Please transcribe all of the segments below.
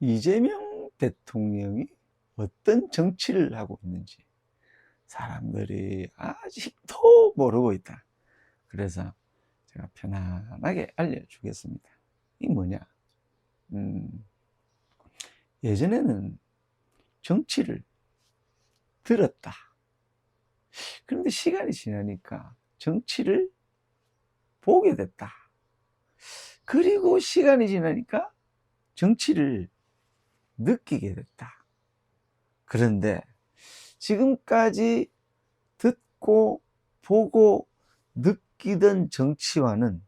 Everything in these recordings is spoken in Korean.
이재명 대통령이 어떤 정치를 하고 있는지 사람들이 아직도 모르고 있다. 그래서 제가 편안하게 알려주겠습니다. 이 뭐냐? 음, 예전에는 정치를 들었다. 그런데 시간이 지나니까 정치를 보게 됐다. 그리고 시간이 지나니까 정치를 느끼게 됐다. 그런데 지금까지 듣고 보고 느끼던 정치와는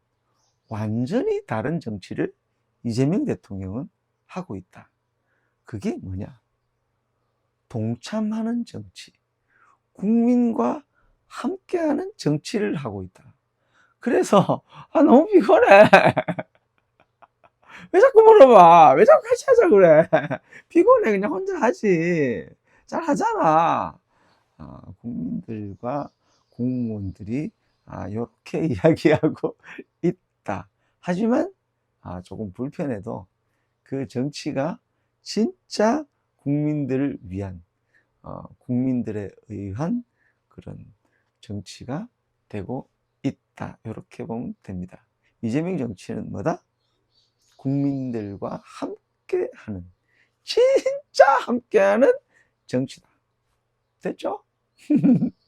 완전히 다른 정치를 이재명 대통령은 하고 있다. 그게 뭐냐? 동참하는 정치. 국민과 함께하는 정치를 하고 있다. 그래서, 아, 너무 피곤해. 왜 자꾸 물어봐? 왜 자꾸 같이 하자 그래? 피곤해. 그냥 혼자 하지. 잘 하잖아. 아, 국민들과 공무원들이 아, 이렇게 이야기하고 있다. 하지만 아, 조금 불편해도 그 정치가 진짜 국민들을 위한 어, 국민들에 의한 그런 정치가 되고 있다. 이렇게 보면 됩니다. 이재명 정치는 뭐다? 국민들과 함께하는 진짜 함께하는 정치다. 됐죠?